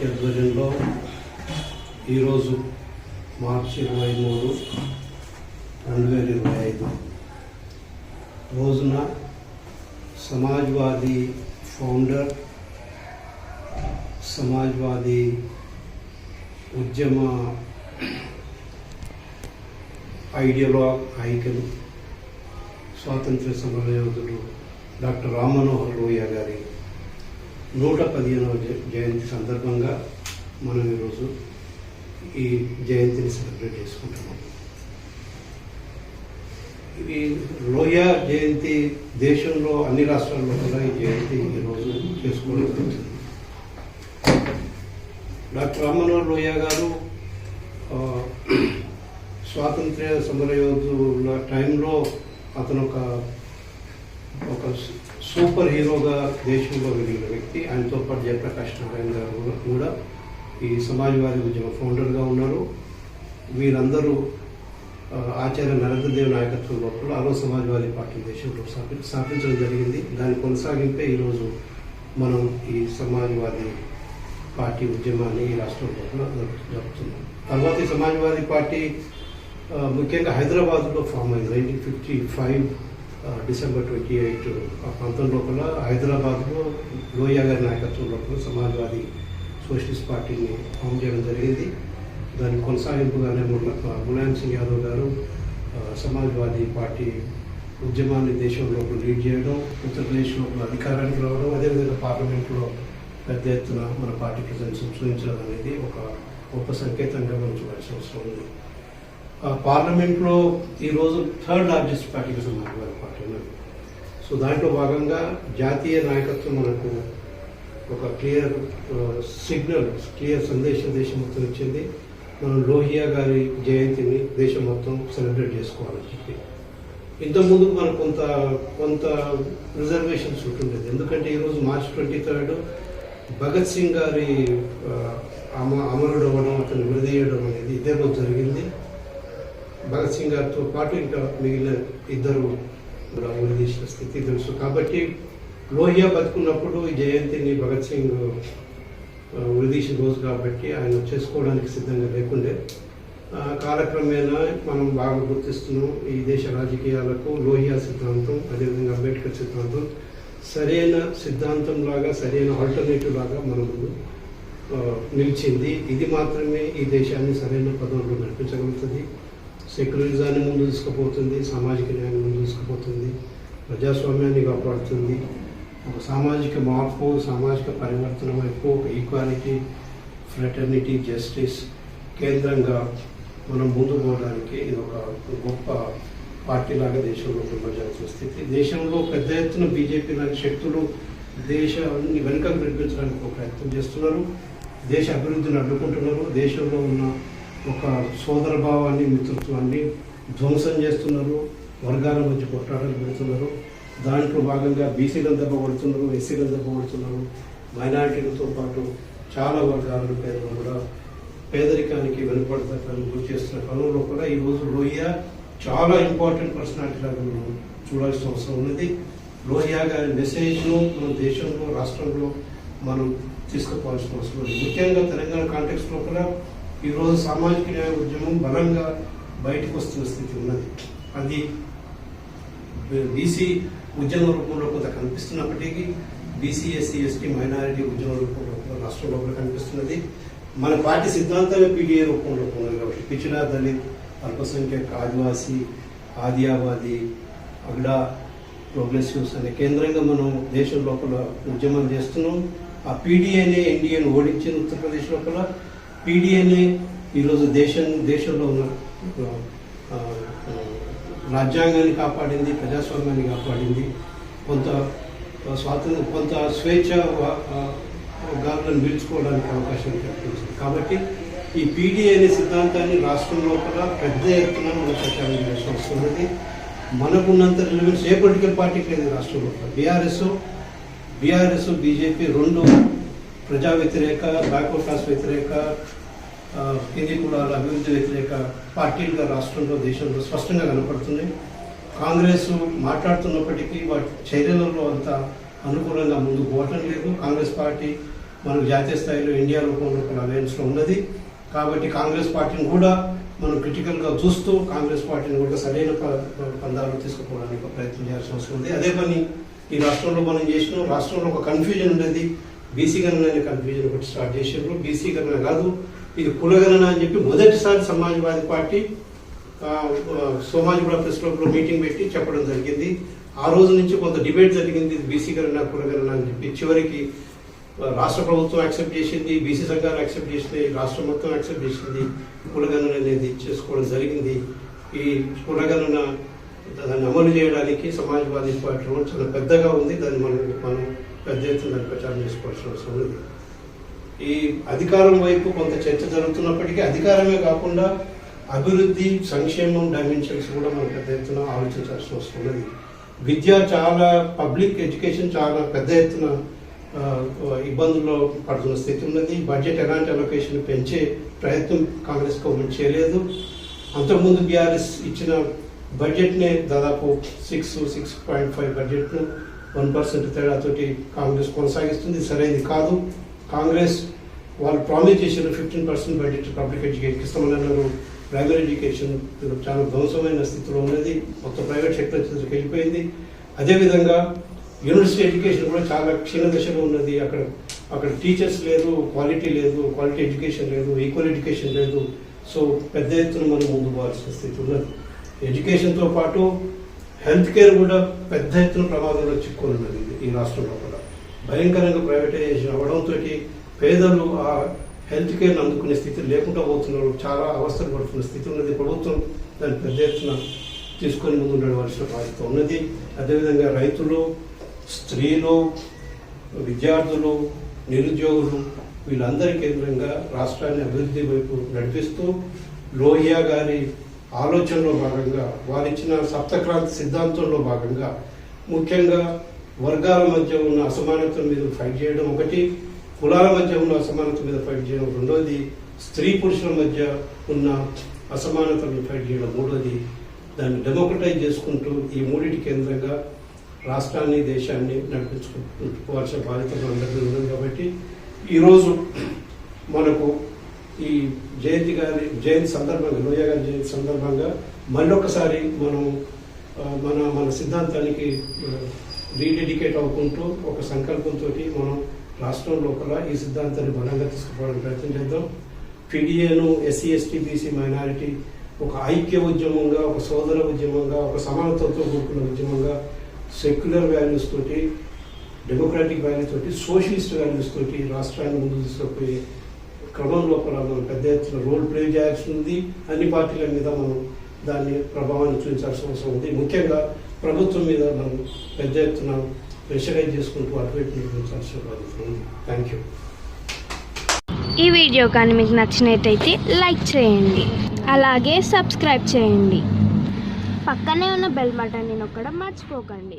Party ఆధ్వర్యంలో ఈరోజు మార్చి ఇరవై మూడు రెండు వేల ఇరవై ఐదు. రోజున సమాజ్వాదీ ఫౌండర్ సమాజ్వాదీ ఉద్యమ ఐడియలాగ్ ఐకన్ స్వాతంత్ర సమరయోధుడు డాక్టర్ రామ్ మనోహర్ లోహియా గారి నూట పదిహేనవ జయంతి సందర్భంగా మనం ఈరోజు ఈ జయంతిని సెలబ్రేట్ చేసుకుంటున్నాం. ఈ లోయ జయంతి దేశంలో అన్ని రాష్ట్రాల్లో కూడా ఈ జయంతి ఈరోజు చేసుకోవడం జరుగుతుంది. డాక్టర్ రామ్మనోహర్ లోయ గారు స్వాతంత్ర్య సమరయోధుల టైంలో అతను ఒక ఒక సూపర్ హీరోగా దేశంలో వెలిగిన వ్యక్తి. ఆయనతో పాటు జయప్రకాష్ నారాయణ గారు కూడా- కూడా ఈ సమాజవాది ఉద్యమ ఫౌండర్గా ఉన్నారు. వీరందరూ ఆచార్య నరేంద్రదేవ్ నాయకత్వం లోపల అరవ సమాజ్వాదీ పార్టీ దేశంలో స్థాపించడం జరిగింది. దాని కొనసాగింపే ఈరోజు మనం ఈ సమాజ్వాదీ పార్టీ ఉద్యమాన్ని ఈ రాష్ట్రం లోపల జరుపుతున్నాం. తర్వాత ఈ సమాజ్వాదీ పార్టీ ముఖ్యంగా హైదరాబాద్లో ఫామ్ అయింది. Nineteen fifty five December twenty eight ఆ ప్రాంతం లోపల హైదరాబాద్లో లోయా గారి నాయకత్వం లోపల సమాజ్వాదీ సోషలిస్ట్ పార్టీని ఫామ్ చేయడం జరిగింది. దాని కొనసాగింపుగానే ముల- ములాయం సింగ్ యాదవ్ గారు సమాజ్వాదీ పార్టీ ఉద్యమాన్ని దేశం లోపల లీడ్ చేయడం ఉత్తరప్రదేశ్ లోపల అధికారానికి రావడం అదేవిధంగా పార్లమెంట్లో పెద్ద ఎత్తున మన పార్టీ ప్రజెన్స్ చూపించడం అనేది ఒక గొప్ప సంకేతంగా మనం చూడాల్సిన అవసరం ఉంది. పార్లమెంట్లో ఈరోజు థర్డ్ లార్జెస్ట్ పార్టీగా సమాజవాదీ పార్టీ సో దాంట్లో భాగంగా జాతీయ నాయకత్వం మనకు ఒక క్లియర్ సిగ్నల్ క్లియర్ సందేశం దేశం మొత్తం ఇచ్చింది. మనం లోహియా గారి జయంతిని దేశం మొత్తం సెలబ్రేట్ చేసుకోవాలని చెప్పి. ఇంతకుముందు మనకు కొంత కొంత రిజర్వేషన్స్ ఉంటుండేది. ఎందుకంటే ఈరోజు March twenty third Bhagat Singh గారి అమ అమరుడు అవ్వడం అతను విడదీయడం అనేది ఇదే రోజు జరిగింది. భగత్ సింగ్ గారితో పాటు ఇంకా మిగిలిన ఇద్దరు కూడా చేసిన స్థితి తెలుసు. కాబట్టి లోహియా బతుకున్నప్పుడు ఈ జయంతిని భగత్ సింగ్ ఉరిదీసిన రోజు కాబట్టి ఆయన చేసుకోవడానికి సిద్ధంగా లేకుండే. కాలక్రమేణా మనం బాగా గుర్తిస్తున్నాం ఈ దేశ రాజకీయాలకు లోహియా సిద్ధాంతం అదేవిధంగా అంబేద్కర్ సిద్ధాంతం. సరైన సిద్ధాంతం లాగా సరైన ఆల్టర్నేటివ్ లాగా మన ముందు నిలిచింది. ఇది మాత్రమే ఈ దేశాన్ని సరైన పదంలో నడిపించగలుగుతుంది. సెక్యులరిజాన్ని ముందు తీసుకుపోతుంది సామాజిక న్యాయాన్ని ముందు తీసుకుపోతుంది ప్రజాస్వామ్యాన్ని కాపాడుతుంది. ఒక సామాజిక మార్పు సామాజిక పరివర్తన వైపు ఒక ఈక్వాలిటీ ఫ్రెటర్నిటీ జస్టిస్ కేంద్రంగా మనం ముందు పోవడానికి ఇది ఒక గొప్ప పార్టీ లాగా దేశంలో ఉండవలసిన స్థితి. దేశంలో పెద్ద ఎత్తున బీజేపీ లాంటి శక్తులు దేశాన్ని వెనుకకు నడిపించడానికి ఒక ప్రయత్నం చేస్తున్నారు. దేశ అభివృద్ధిని అడ్డుకుంటున్నారు. దేశంలో ఉన్న ఒక సోదర భావాన్ని మిత్రత్వాన్ని ధ్వంసం చేస్తున్నారు వర్గాల మధ్య కొట్లాటలు పెడుతున్నారు. దాంట్లో భాగంగా బీసీలను దెబ్బపడుతున్నారు ఎస్సీలను దెబ్బపడుతున్నారు మైనారిటీలతో పాటు చాలా వర్గాలను పేదలు కూడా పేదరికానికి వెనుకబడతానికి గురి చేస్తున్న క్రమంలో కూడా ఈ రోజు లోహియా చాలా ఇంపార్టెంట్ పర్సనాలిటీ లాగా మనం చూడాల్సిన అవసరం ఉన్నది. లోహియా గారి మెసేజ్ను మన దేశంలో రాష్ట్రంలో మనం తీసుకుపోవాల్సిన అవసరం ఉంది ముఖ్యంగా తెలంగాణ కాంటెక్స్ లోపల ఈరోజు సామాజిక న్యాయ ఉద్యమం బలంగా బయటకు వస్తున్న స్థితి ఉన్నది. అది బీసీ ఉద్యమ రూపంలో కొంత కనిపిస్తున్నప్పటికీ బీసీ ఎస్సీ ఎస్టీ మైనారిటీ ఉద్యమ రూపంలో కూడా రాష్ట్రంలో కూడా కనిపిస్తున్నది. మన పార్టీ సిద్ధాంతమే పీడిఏ రూపంలో ఉన్నది కాబట్టి పిచ్చిడా దళిత్ అల్పసంఖ్యక ఆదివాసీ ఆదియావాది అగడా ప్రోగ్రెసివ్స్ అనే కేంద్రంగా మనం దేశం లోపల ఉద్యమం చేస్తున్నాం. ఆ పీడిఏనే ఎన్డీఏను ఓడించిన ఉత్తరప్రదేశ్ లోపల. పీడిఎన్ఏ ఈరోజు దేశం దేశంలో ఉన్న రాజ్యాంగాన్ని కాపాడింది ప్రజాస్వామ్యాన్ని కాపాడింది. కొంత స్వాతంత్ర కొంత స్వేచ్ఛ గాలను పీల్చుకోవడానికి అవకాశం కల్పించింది. కాబట్టి ఈ పీడీఏ అనే సిద్ధాంతాన్ని రాష్ట్రం లోపల పెద్ద ఎత్తున మనం ప్రచారం చేయాల్సిన అవసరం ఉంది మనకున్నంత రిలవెన్స్ ఏ పొలిటికల్ పార్టీకి లేదు రాష్ట్రం లోపల. బీఆర్ఎస్ బీఆర్ఎస్ బీజేపీ రెండు ప్రజా వ్యతిరేక బ్యాక్వర్డ్ క్లాస్ వ్యతిరేక ఇది కూడా అభివృద్ధి వ్యతిరేక పార్టీలుగా రాష్ట్రంలో దేశంలో స్పష్టంగా కనపడుతున్నాయి కాంగ్రెస్ మాట్లాడుతున్నప్పటికీ వాటి చర్యలలో అంత అనుకూలంగా ముందుకు పోవటం లేదు. కాంగ్రెస్ పార్టీ మనకు జాతీయ స్థాయిలో ఇండియా రూపంలో కూడా అలయన్స్లో ఉన్నది. కాబట్టి కాంగ్రెస్ పార్టీని కూడా మనం క్రిటికల్గా చూస్తూ కాంగ్రెస్ పార్టీని కూడా సరైన ప- పందాలు తీసుకుపోవడానికి ప్రయత్నం చేయాల్సిన అవసరం ఉంది. అదే పని ఈ రాష్ట్రంలో మనం చేసినాం. రాష్ట్రంలో ఒక కన్ఫ్యూజన్ ఉండేది. బీసీ గణన అనే కన్ఫ్యూజన్ ఒకటి స్టార్ట్ చేసారు బీసీ గణన కాదు. ఇది కులగణన అని చెప్పి మొదటిసారి సమాజ్వాదీ పార్టీ ఆ, ఆ, ప్రెస్ క్లబ్లో మీటింగ్ పెట్టి చెప్పడం జరిగింది. ఆ రోజు నుంచి కొంత డిబేట్ జరిగింది ఇది బీసీ గణన కులగణన అని చెప్పి. చివరికి రాష్ట్ర ప్రభుత్వం యాక్సెప్ట్ చేసింది బీసీ సంఘాలు యాక్సెప్ట్ చేసింది రాష్ట్రం మొత్తం యాక్సెప్ట్ చేసింది. కులగణన అనేది చేసుకోవడం జరిగింది. ఈ కులగణన దాన్ని అమలు చేయడానికి సమాజ్వాదీ పార్టీ చాలా పెద్దగా ఉంది. దాన్ని మనం మనం పెద్ద ఎత్తున దాన్ని ప్రచారం చేసుకోవాల్సిన అవసరం ఉంది. ఈ అధికారం వైపు కొంత చర్చ జరుగుతున్నప్పటికీ అధికారమే కాకుండా అభివృద్ధి సంక్షేమం డైమెన్షన్స్ కూడా మనం పెద్ద ఎత్తున ఆలోచించాల్సిన వస్తున్నది. విద్య చాలా పబ్లిక్ ఎడ్యుకేషన్ చాలా పెద్ద ఎత్తున ఇబ్బందుల్లో పడుతున్న స్థితి ఉన్నది. బడ్జెట్ ఎలాంటి అలొకేషన్ పెంచే ప్రయత్నం కాంగ్రెస్ గవర్నమెంట్ చేయలేదు. అంతకుముందు బీఆర్ఎస్ ఇచ్చిన బడ్జెట్నే దాదాపు సిక్స్ సిక్స్ పాయింట్ ఫైవ్ బడ్జెట్ను వన్ పర్సెంట్ తేడాతోటి కాంగ్రెస్ కొనసాగిస్తుంది. సరైనది కాదు. కాంగ్రెస్ వాళ్ళు ప్రామిస్ చేసిన fifteen percent budget public education ఇస్తామని అన్నారు ప్రైమరీ ఎడ్యుకేషన్ చాలా ధ్వంసమైన స్థితిలో ఉన్నది. మొత్తం ప్రైవేట్ సెక్టర్ వెళ్ళిపోయింది. అదేవిధంగా యూనివర్సిటీ ఎడ్యుకేషన్ కూడా చాలా క్షీణ దశలో ఉన్నది. అక్కడ అక్కడ టీచర్స్ లేదు క్వాలిటీ లేదు క్వాలిటీ ఎడ్యుకేషన్ లేదు ఈక్వల్ ఎడ్యుకేషన్ లేదు. సో పెద్ద ఎత్తున మనం ముందు పోవాల్సిన స్థితి ఉన్నది. ఎడ్యుకేషన్తో పాటు హెల్త్ కేర్ కూడా పెద్ద ఎత్తున ప్రమాదంలో చిక్కుని ఉన్నది ఈ రాష్ట్రంలో. భయంకరంగా ప్రైవేటైజేషన్ అవడంతో పేదలు ఆ హెల్త్ కేర్ అందుకునే స్థితి లేకుండా పోతున్నారు. చాలా అవస్థలు పడుతున్న స్థితి ఉన్నది. ప్రభుత్వం దాన్ని పెద్ద ఎత్తున తీసుకొని ముందు నడవలసిన బాధ్యత ఉన్నది. అదేవిధంగా రైతులు స్త్రీలు విద్యార్థులు నిరుద్యోగులు వీళ్ళందరి కేంద్రంగా రాష్ట్రాన్ని అభివృద్ధి వైపు నడిపిస్తూ లోహియా గారి ఆలోచనలో భాగంగా వారిచ్చిన సప్తక్రాంతి సిద్ధాంతంలో భాగంగా ముఖ్యంగా వర్గాల మధ్య ఉన్న అసమానతల మీద ఫైట్ చేయడం ఒకటి కులాల మధ్య ఉన్న అసమానత మీద ఫైట్ చేయడం రెండోది స్త్రీ పురుషుల మధ్య ఉన్న అసమానతలను ఫైట్ చేయడం మూడోది. దాన్ని డెమోక్రటైజ్ చేసుకుంటూ ఈ మూడింటి కేంద్రంగా రాష్ట్రాన్ని దేశాన్ని నడిపించుకోవాల్సిన బాధ్యత అందరికీ ఉంది కాబట్టి ఈరోజు మనకు ఈ జయంతి గారి జయంతి సందర్భంగా లోయ గారి జయంతి సందర్భంగా మళ్ళొకసారి మనం మన మన సిద్ధాంతానికి రీడెడికేట్ అవుకుంటూ ఒక సంకల్పంతో మనం రాష్ట్రం లోపల ఈ సిద్ధాంతాన్ని బలంగా తీసుకుపోవడానికి ప్రయత్నం చేద్దాం. పీడిఏను ఎస్సీ ఎస్టీ బీసీ మైనారిటీ ఒక ఐక్య ఉద్యమంగా ఒక సోదర ఉద్యమంగా ఒక సమానత్వంతో కూడుకున్న ఉద్యమంగా సెక్యులర్ వాల్యూస్ తోటి డెమోక్రాటిక్ వాల్యూస్ తోటి సోషలిస్ట్ వాల్యూస్ తోటి రాష్ట్రాన్ని ముందు తీసుకుపోయే క్రమం లోపల మనం పెద్ద ఎత్తున రోల్ ప్లే చేయాల్సి ఉంది. అన్ని పార్టీల మీద మనం దాన్ని ప్రభావాన్ని చూపించాల్సిన అవసరం ఉంది. ముఖ్యంగా ప్రభుత్వం మీద మనం పెద్ద ఎత్తున ప్రెషరైజ్ చేసుకుంటూ అటువైపు నిర్మించాల్సిన బాధ్యత ఉంది థ్యాంక్ యూ ఈ వీడియో కానీ మీకు నచ్చినట్టయితే లైక్ చేయండి. అలాగే సబ్స్క్రైబ్ చేయండి. పక్కనే ఉన్న బెల్ బటన్ని నొక్కడం మర్చిపోకండి.